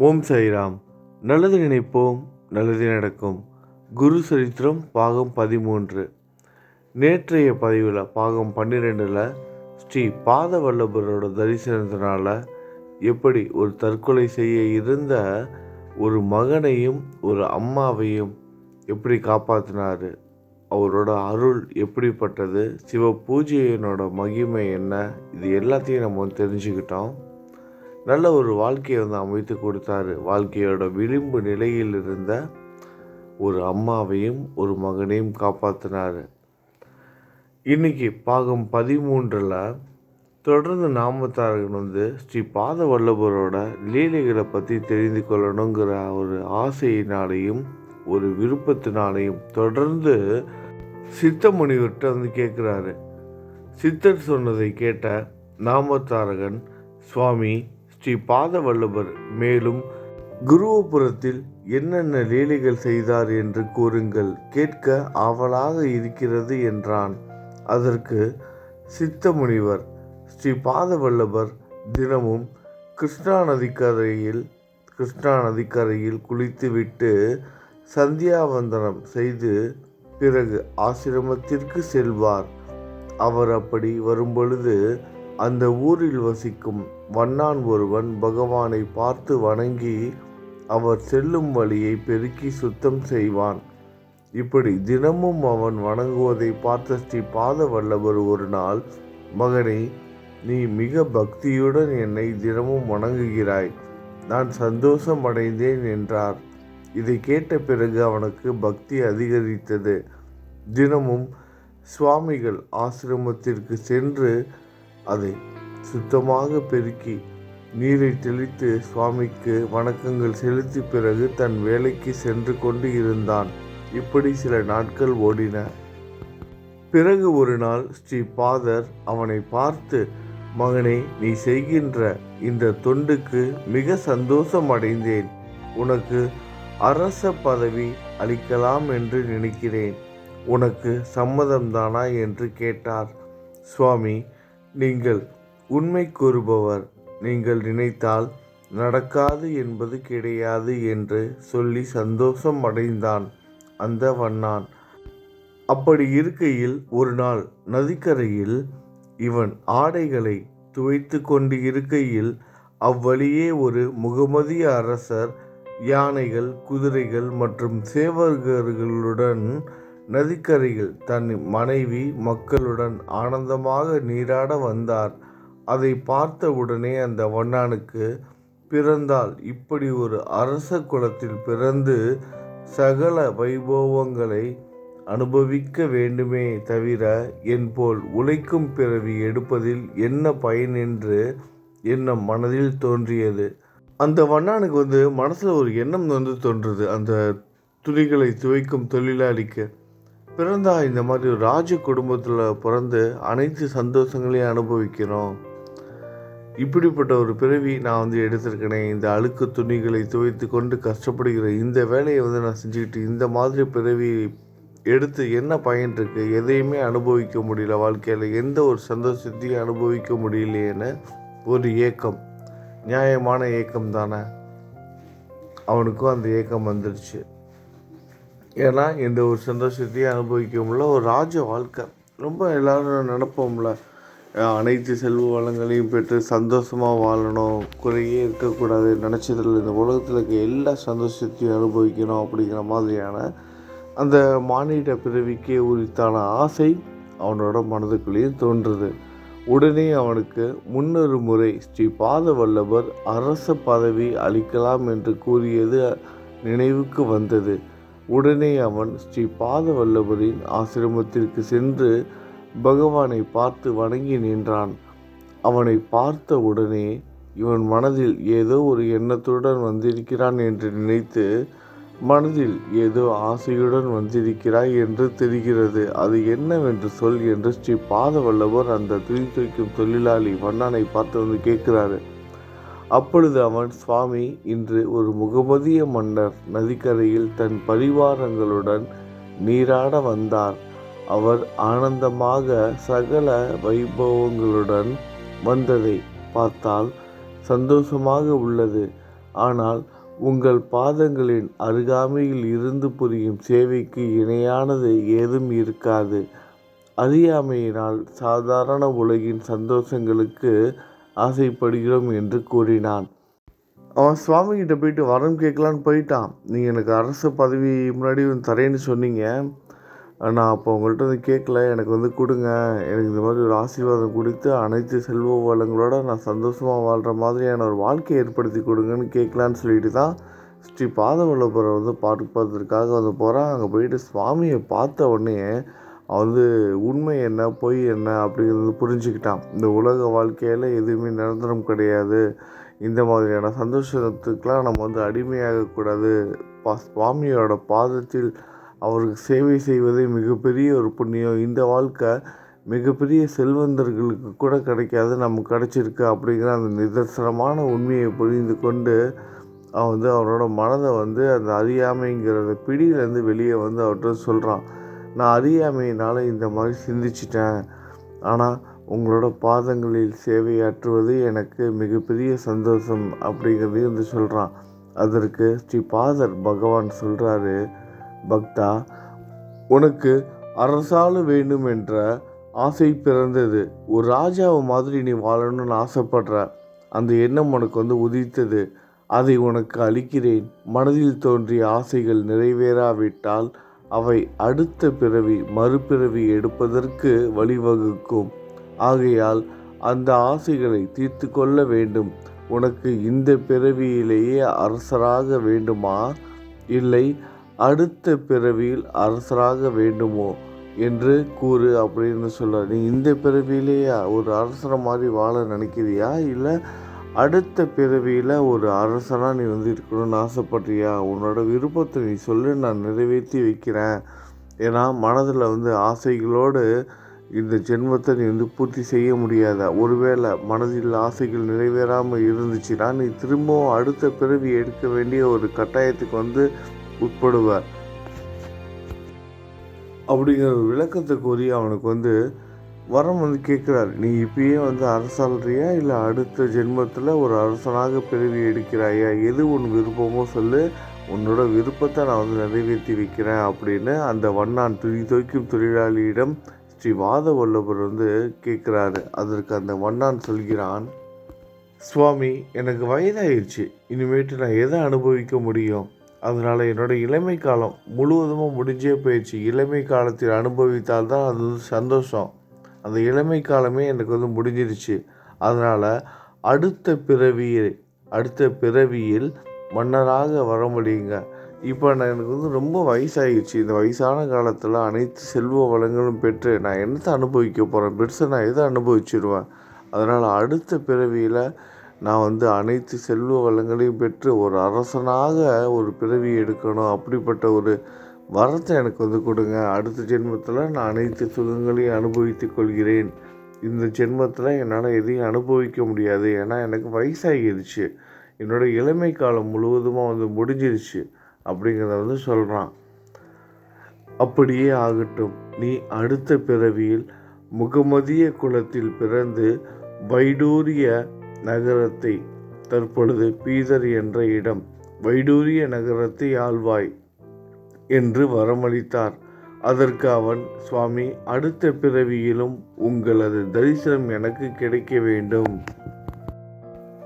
ஓம் சாய்ராம். நல்லது நினைப்போம் நல்லது நடக்கும். குரு சரித்திரம் பாகம் பதிமூன்று. நேற்றைய பதிவில் பாகம் பன்னிரெண்டில் ஸ்ரீ பாத வல்லபரோட எப்படி ஒரு தற்கொலை செய்ய இருந்த ஒரு மகனையும் ஒரு அம்மாவையும் எப்படி காப்பாற்றினார் அவரோட அருள் எப்படிப்பட்டது? சிவ பூஜையினோட மகிமை என்ன? இது எல்லாத்தையும் நம்ம வந்து தெரிஞ்சுக்கிட்டோம். நல்ல ஒரு வாழ்க்கையை வந்து அமைத்து கொடுத்தாரு. வாழ்க்கையோட விளிம்பு நிலையில் இருந்த ஒரு அம்மாவையும் ஒரு மகனையும் காப்பாற்றினார் இன்னைக்கு பாகம் பதிமூன்றில் தொடர்ந்து நாமத்தாரகன் வந்து ஸ்ரீ பாத வல்லபரோட லீலைகளை பற்றி தெரிந்து கொள்ளணுங்கிற ஒரு ஆசையினாலையும் ஒரு விருப்பத்தினாலையும் தொடர்ந்து சித்த முனிவர்கிட்ட வந்து கேட்குறாரு. சித்தர் சொன்னதை கேட்ட நாமத்தாரகன் சுவாமி ஸ்ரீ பாதவல்லபர் மேலும் குருவபுரத்தில் என்னென்ன லீலைகள் செய்தார் என்று கூறுங்கள் கேட்க ஆவலாக இருக்கிறது என்றான். அதற்கு சித்த முனிவர் ஸ்ரீ பாதவல்லபர் தினமும் கிருஷ்ணா நதிக்கரையில் கிருஷ்ணா நதிக்கரையில் குளித்துவிட்டு சந்தியாவந்தனம் செய்து பிறகு ஆசிரமத்திற்கு செல்வார். அவர் அப்படி வரும்பொழுது அந்த ஊரில் வசிக்கும் வண்ணான் ஒருவன் பகவானை பார்த்து வணங்கி அவர் செல்லும் வழியை பெருக்கி சுத்தம் செய்வான். இப்படி தினமும் அவன் வணங்குவதை பார்த்த ஸ்ரீ பாத வல்லவர் ஒரு நாள் மகனே நீ மிக பக்தியுடன் என்னை தினமும் வணங்குகிறாய். நான் சந்தோஷம் அடைந்தேன் என்றார். இதை கேட்ட பிறகு அவனுக்கு பக்தி அதிகரித்தது. தினமும் சுவாமிகள் ஆசிரமத்திற்கு சென்று அதை சுத்தமாக பெருக்கி நீரை தெளித்து சுவாமிக்கு வணக்கங்கள் செலுத்தி பிறகு தன் வேலைக்கு சென்று கொண்டு இருந்தான். இப்படி சில நாட்கள் ஓடின. பிறகு ஒரு நாள் ஸ்ரீ பாதர் அவனை பார்த்து மகனே நீ செய்கின்ற இந்த தொண்டுக்கு மிக சந்தோஷம் அடைந்தேன். உனக்கு அரச பதவி அளிக்கலாம் என்று நினைக்கிறேன். உனக்கு சம்மதம்தானா என்று கேட்டார். சுவாமி நீங்கள் உண்மை கூறுபவர் நீங்கள் நினைத்தால் நடக்காது என்பது கிடையாது என்று சொல்லி சந்தோஷம் அடைந்தான் அந்த வண்ணான். அப்படி இருக்கையில் ஒரு நாள் நதிக்கரையில் இவன் ஆடைகளை துவைத்து கொண்டு இருக்கையில் அவ்வழியே ஒரு முகமதிய அரசர் யானைகள் குதிரைகள் மற்றும் சேவகர்களுடன் நதிக்கரையில் தன் மனைவி மக்களுடன் ஆனந்தமாக நீராட வந்தார். அதை பார்த்த உடனே அந்த வண்ணானுக்கு பிறந்தால் இப்படி ஒரு அரச குலத்தில் பிறந்து சகல வைபவங்களை அனுபவிக்க வேண்டுமே தவிர என் போல் உழைக்கும் பிறவி எடுப்பதில் என்ன பயன் என்று எண்ணம் மனதில் தோன்றியது. அந்த வண்ணானுக்கு வந்து மனசில் ஒரு எண்ணம் வந்து தோன்றுது. அந்த துணிகளை துவைக்கும் தொழிலாளிக்கு. பிறந்தா இந்த மாதிரி ஒரு ராஜ குடும்பத்தில் பிறந்து அனைத்து சந்தோஷங்களையும் அனுபவிக்கிறோம். இப்படிப்பட்ட ஒரு பிறவி நான் வந்து எடுத்திருக்கேனே இந்த அழுக்கு துணிகளை துவைத்து கொண்டு கஷ்டப்படுகிற இந்த வேலையை வந்து நான் செஞ்சுக்கிட்டு இந்த மாதிரி பிறவி எடுத்து என்ன பயன் இருக்குது எதையுமே அனுபவிக்க முடியல வாழ்க்கையில். எந்த ஒரு சந்தோஷத்தையும் அனுபவிக்க முடியலையேன்னு ஒரு ஏக்கம். நியாயமான ஏக்கம் தானே? அவனுக்கும் அந்த ஏக்கம் வந்துடுச்சு ஏன்னா எந்த ஒரு சந்தோஷத்தையும் அனுபவிக்க முடியல. ஒரு ராஜ வாழ்க்கை. ரொம்ப எல்லோரும் நினப்போம்ல அனைத்து செல்வ வளங்களையும் பெற்று சந்தோஷமாக வாழணும். குறையே இருக்கக்கூடாது. நினச்சதில் இந்த உலகத்தில் இருக்க எல்லா சந்தோஷத்தையும் அனுபவிக்கணும் அப்படிங்கிற மாதிரியான அந்த மானிட பிறவிக்கே உரித்தான ஆசை அவனோட மனதுக்குள்ளேயும் தோன்றுது. உடனே அவனுக்கு முன்னொரு முறை ஸ்ரீ பாத வல்லவர் அரச பதவி அளிக்கலாம் என்று கூறியது நினைவுக்கு வந்தது. உடனே அவன் ஸ்ரீ பாத வல்லவரின் ஆசிரமத்திற்கு சென்று பகவானை பார்த்து வணங்கி நின்றான். அவனை பார்த்த உடனே இவன் மனதில் ஏதோ ஒரு எண்ணத்துடன் வந்திருக்கிறான் என்று நினைத்து மனதில் ஏதோ ஆசையுடன் வந்திருக்கிறாய் என்று தெரிகிறது. அது என்னவென்று சொல் என்று ஸ்ரீ பாதவல்லவர் அந்த துணி துவைக்கும் தொழிலாளி வண்ணானை பார்த்து வந்து கேட்கிறாரு. அப்பொழுது அவன் சுவாமி இன்று ஒரு முகமதிய மன்னர் நதிக்கரையில் தன் பரிவாரங்களுடன் நீராட வந்தார். அவர் ஆனந்தமாக சகல வைபவங்களுடன் வந்ததை பார்த்தால் சந்தோஷமாக உள்ளது. ஆனால் உங்கள் பாதங்களின் அருகாமையில் இருந்து புரியும் சேவைக்கு இணையானது ஏதும் இருக்காது. அறியாமையினால் சாதாரண உலகின் சந்தோஷங்களுக்கு ஆசைப்படுகிறோம் என்று கூறினான். அவன் சுவாமிகிட்ட போயிட்டு வரம் கேட்கலான்னு போயிட்டான். நீங்கள் எனக்கு அரசு பதவி முன்னாடி தரேன்னு சொன்னீங்க. நான் அப்போ உங்கள்கிட்ட வந்து கேட்கல எனக்கு வந்து கொடுங்க. எனக்கு இந்த மாதிரி ஒரு ஆசீர்வாதம் கொடுத்து அனைத்து செல்வ வளங்களோட நான் சந்தோஷமாக வாழ்கிற மாதிரியான ஒரு வாழ்க்கையை ஏற்படுத்தி கொடுங்கன்னு கேட்கலான்னு சொல்லிட்டு தான் ஸ்ரீ பாதவல்லபுரம் வந்து பார்ப்பதற்காக வந்து போகிறான் அங்கே போயிட்டு சுவாமியை பார்த்த உடனே வந்து உண்மை என்ன பொய் என்ன அப்படிங்கிறது புரிஞ்சுக்கிட்டான். இந்த உலக வாழ்க்கையில் எதுவுமே நிரந்தரம் கிடையாது. இந்த மாதிரியான சந்தோஷத்துக்கெலாம் நம்ம வந்து அடிமையாகக்கூடாது. பா சுவாமியோட பாதத்தில் அவருக்கு சேவை செய்வதே மிகப்பெரிய ஒரு புண்ணியம். இந்த வாழ்க்கை மிகப்பெரிய செல்வந்தர்களுக்கு கூட கிடைக்காது. நமக்கு கிடைச்சிருக்கு அப்படிங்கிற அந்த நிதர்சனமான உண்மையை புரிந்து கொண்டு அவன் வந்து அவனோட மனதை வந்து அந்த அறியாமைங்கிற பிடியிலேருந்து வெளியே வந்து அவர்கிட்ட சொல்கிறான் நான் அறியாமையினால் இந்த மாதிரி சிந்திச்சிட்டேன். ஆனால் உங்களோட பாதங்களில் சேவையாற்றுவது எனக்கு மிகப்பெரிய சந்தோஷம் அப்படிங்கிறதையும் வந்து சொல்கிறான் அதற்கு ஸ்ரீ பாதர் பகவான் சொல்கிறாரு பக்தா உனக்கு அரசாள வேண்டும் என்ற ஆசை பிறந்தது. ஒரு ராஜாவை மாதிரி நீ வாழணும்னு ஆசைப்படுற. அந்த எண்ணம் உனக்கு வந்து உதித்தது. அதை உனக்கு அளிக்கிறேன். மனதில் தோன்றிய ஆசைகள் நிறைவேறாவிட்டால் அவை அடுத்த பிறவி மறுபிறவி எடுப்பதற்கு வழிவகுக்கும். ஆகையால் அந்த ஆசைகளை தீர்த்து கொள்ள வேண்டும். உனக்கு இந்த பிறவியிலேயே அரசராக வேண்டுமா? இல்லை அடுத்த பிறவியில் அரசராக வேண்டுமோ என்று கூறு அப்படின்னு சொல்கிறார் நீ இந்த பிறவியிலேயே ஒரு அரசரை மாதிரி வாழ நினைக்கிறியா? இல்லை அடுத்த பிறவியில் ஒரு அரசனாக நீ வந்து இருக்கணும்னு ஆசைப்படுறியா? உன்னோட விருப்பத்தை நீ சொல்லு நான் நிறைவேற்றி வைக்கிறேன். ஏன்னா மனதில் வந்து ஆசைகளோடு இந்த ஜென்மத்தை நீ வந்து பூர்த்தி செய்ய முடியாத? ஒருவேளை மனதில் ஆசைகள் நிறைவேறாமல் இருந்துச்சுன்னா நீ திரும்பவும் அடுத்த பிறவி எடுக்க வேண்டிய ஒரு கட்டாயத்துக்கு வந்து உட்படுவார். அப்படிங்கிற ஒரு விளக்கத்தை கூறி அவனுக்கு வந்து வரம் வந்து கேட்குறாரு. நீ இப்பயே வந்து அரசாள்றியா? இல்லை அடுத்த ஜென்மத்தில் ஒரு அரசனாக பிறவி எடுக்கிறாயா? எது உன் விருப்பமோ சொல்லு. உன்னோட விருப்பத்தை நான் வந்து நிறைவேற்றி வைக்கிறேன் அப்படின்னு அந்த வண்ணான் துணி துவைக்கும் தொழிலாளியிடம் ஸ்ரீ வாத வல்லபர் வந்து கேட்குறாரு. அதற்கு அந்த வண்ணான் சொல்கிறான் சுவாமி எனக்கு வயதாயிடுச்சு இனிமேட்டு நான் எதை அனுபவிக்க முடியும்? அதனால் என்னோடய இளமை காலம் முழுவதுமாக முடிஞ்சே போயிடுச்சு. இளமை காலத்தில் அனுபவித்தால் தான் அது வந்து சந்தோஷம். அந்த இளமை காலமே எனக்கு வந்து முடிஞ்சிருச்சு. அதனால் அடுத்த பிறவியில் அடுத்த பிறவியில் மன்னராக வர முடியுங்க இப்போ நான் எனக்கு வந்து ரொம்ப வயசாகிடுச்சு இந்த வயசான காலத்தில் அனைத்து செல்வ வளங்களும் பெற்று நான் என்னத்தை அனுபவிக்க போகிறேன் பெருசாக நான் எதை அனுபவிச்சிடுவேன் அதனால் அடுத்த பிறவியில் நான் வந்து அனைத்து செல்வ வளங்களையும் பெற்று ஒரு அரசனாக ஒரு பிறவி எடுக்கணும். அப்படிப்பட்ட ஒரு வரத்தை எனக்கு வந்து கொடுங்க. அடுத்த ஜென்மத்தில் நான் அனைத்து சுகங்களையும் அனுபவித்து கொள்கிறேன். இந்த ஜென்மத்தில் என்னால் எதையும் அனுபவிக்க முடியாது. ஏன்னா எனக்கு வயசாகிடுச்சு என்னோடய இளமை காலம் முழுவதுமாக வந்து முடிஞ்சிருச்சு. அப்படிங்கிறத வந்து சொல்கிறான் அப்படியே ஆகட்டும். நீ அடுத்த பிறவியில் முகமதிய குலத்தில் பிறந்து வைடூரிய நகரத்தை தற்பொழுது பீதர் என்ற இடம் வைடூரிய நகரத்தை ஆழ்வாய் என்று வரமளித்தார். அதற்கு அவன் சுவாமி அடுத்த பிறவியிலும் உங்களது தரிசனம் எனக்கு கிடைக்க வேண்டும்.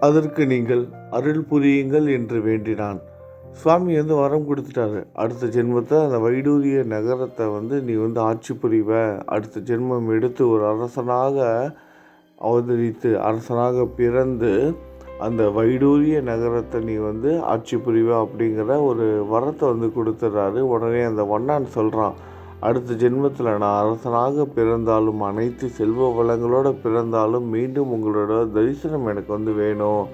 அதற்கு நீங்கள் அருள் புரியுங்கள் என்று வேண்டினான். சுவாமி வந்து வரம் கொடுத்துட்டாரு. அடுத்த ஜென்மத்தை அந்த வைடூரிய நகரத்தை வந்து நீ வந்து ஆட்சி புரிவ. அடுத்த ஜென்மம் எடுத்து ஒரு அரசனாக அவதரித்து அரசனாக பிறந்து அந்த வைடூரிய நகரத்தை நீ வந்து ஆட்சி புரிவா அப்படிங்கிற ஒரு வரத்தை வந்து கொடுத்துட்றாரு. உடனே அந்த வண்ணான் சொல்கிறான் அடுத்த ஜென்மத்தில் நான் அரசனாக பிறந்தாலும் அனைத்து செல்வ வளங்களோடு பிறந்தாலும் மீண்டும் உங்களோட தரிசனம் எனக்கு வந்து வேணும்.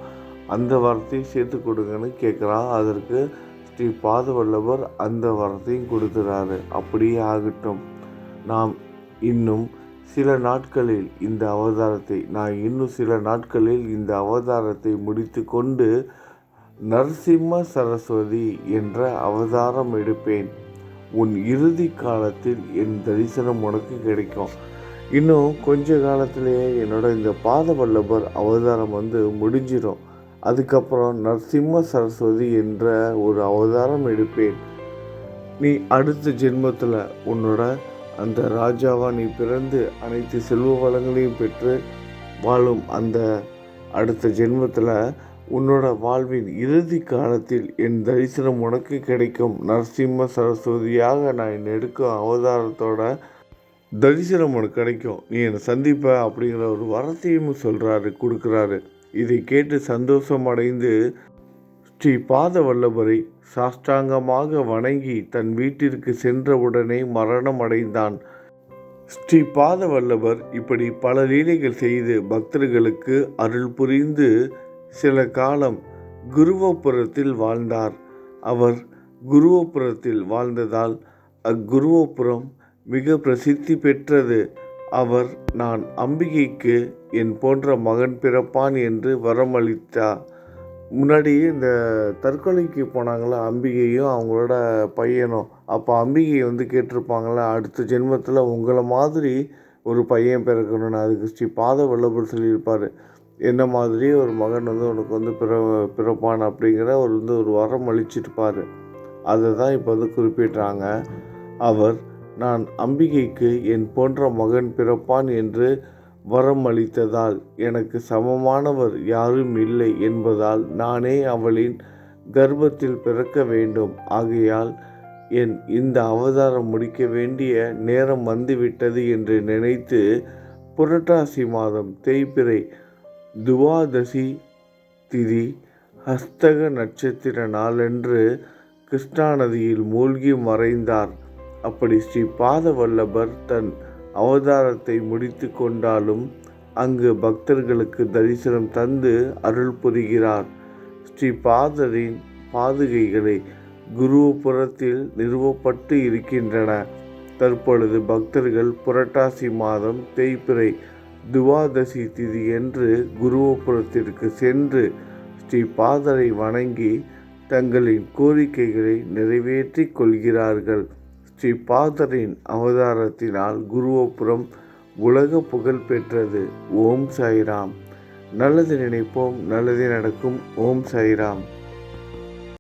அந்த வரத்தையும் சேர்த்து கொடுங்கன்னு கேட்குறான். அதற்கு ஸ்ரீ பாதவல்லவர் அந்த வரத்தையும் கொடுத்துறாரு. அப்படியே ஆகட்டும். நாம் இன்னும் சில நாட்களில் இந்த அவதாரத்தை நான் இன்னும் சில நாட்களில் இந்த அவதாரத்தை முடித்து கொண்டு நரசிம்ம சரஸ்வதி என்ற அவதாரம் எடுப்பேன். உன் இறுதி காலத்தில் என் தரிசனம் உனக்கு கிடைக்கும். இன்னும் கொஞ்ச காலத்திலேயே என்னோட இந்த பாதவல்லபர் அவதாரம் வந்து முடிஞ்சிடும் அதுக்கப்புறம் நரசிம்ம சரஸ்வதி என்ற ஒரு அவதாரம் எடுப்பேன். நீ அடுத்த ஜென்மத்தில் உன்னோட அந்த ராஜாவா நீ பிறந்து அனைத்து செல்வ வளங்களையும் பெற்று வாழும் அந்த அடுத்த ஜென்மத்தில் உன்னோட வாழ்வின் இறுதி காலத்தில் என் தரிசனம் உனக்கு கிடைக்கும். நரசிம்ம சரஸ்வதியாக நான் எடுக்கும் அவதாரத்தோட தரிசனம் உனக்கு கிடைக்கும். நீ என்னை சந்திப்ப அப்படிங்கிற ஒரு வரத்தையும் சொல்கிறாரு கொடுக்குறாரு. இதை கேட்டு சந்தோஷம் அடைந்து ஸ்ரீ பாதவல்லபரை சாஷ்டாங்கமாக வணங்கி தன் வீட்டிற்கு சென்றவுடனே மரணம் அடைந்தான். ஸ்ரீ பாதவல்லபர் இப்படி பல லீலைகள் செய்து பக்தர்களுக்கு அருள் புரிந்து சில காலம் குருவபுரத்தில் வாழ்ந்தார். அவர் குருவபுரத்தில் வாழ்ந்ததால் அக்குருவபுரம் மிக பிரசித்தி பெற்றது. அவர் நான் அம்பிகைக்கு என் போன்ற மகன் பிறப்பான் என்று வரமளித்தார். முன்னாடி இந்த தற்கொலைக்கு போனாங்களா அம்பிகையும் அவங்களோட பையனும். அப்போ அம்பிகை வந்து கேட்டிருப்பாங்களா அடுத்த ஜென்மத்தில் உங்களை மாதிரி ஒரு பையன் பிறக்கணும்னு. அதுக்கு ஸ்ரீ பாத வல்லபர் சொல்லியிருப்பார். என்ன மாதிரி ஒரு மகன் வந்து உனக்கு வந்து பிற பிறப்பான் அப்படிங்கிற ஒரு வந்து ஒரு வரம் அளிச்சிருப்பார். அதை தான் இப்போ வந்து குறிப்பிட்றாங்க. அவர் நான் அம்பிகைக்கு என் போன்ற மகன் பிறப்பான் என்று வரம் அளித்ததால் எனக்கு சமமானவர் யாரும் இல்லை என்பதால் நானே அவளின் கர்ப்பத்தில் பிறக்க வேண்டும். ஆகையால் என் இந்த அவதாரம் முடிக்க வேண்டிய நேரம் வந்துவிட்டது என்று நினைத்து புரட்டாசி மாதம் தேய்பிறை துவாதசி திதி ஹஸ்தக நட்சத்திர நாளன்று கிருஷ்ணா நதியில் மூழ்கி மறைந்தார். அப்படி ஸ்ரீ பாதவல்லபர் தன் அவதாரத்தை முடித்து கொண்டாலும் அங்கு பக்தர்களுக்கு தரிசனம் தந்து அருள் புரிகிறார். ஸ்ரீ பாதரின் பாதுகைகளை குருபுரத்தில் நிறுவப்பட்டு இருக்கின்றன. தற்பொழுது பக்தர்கள் புரட்டாசி மாதம் தேய்பிறை துவாதசி திதி என்று குருவபுரத்திற்கு சென்று ஸ்ரீ பாதரை வணங்கி தங்களின் கோரிக்கைகளை நிறைவேற்றிக் கொள்கிறார்கள். ஸ்ரீ பாதரின் அவதாரத்தினால் குருவோபுரம் உலக புகழ் பெற்றது. ஓம் சாய்ராம். நல்லது நினைப்போம் நல்லது நடக்கும். ஓம் சாய்ராம்.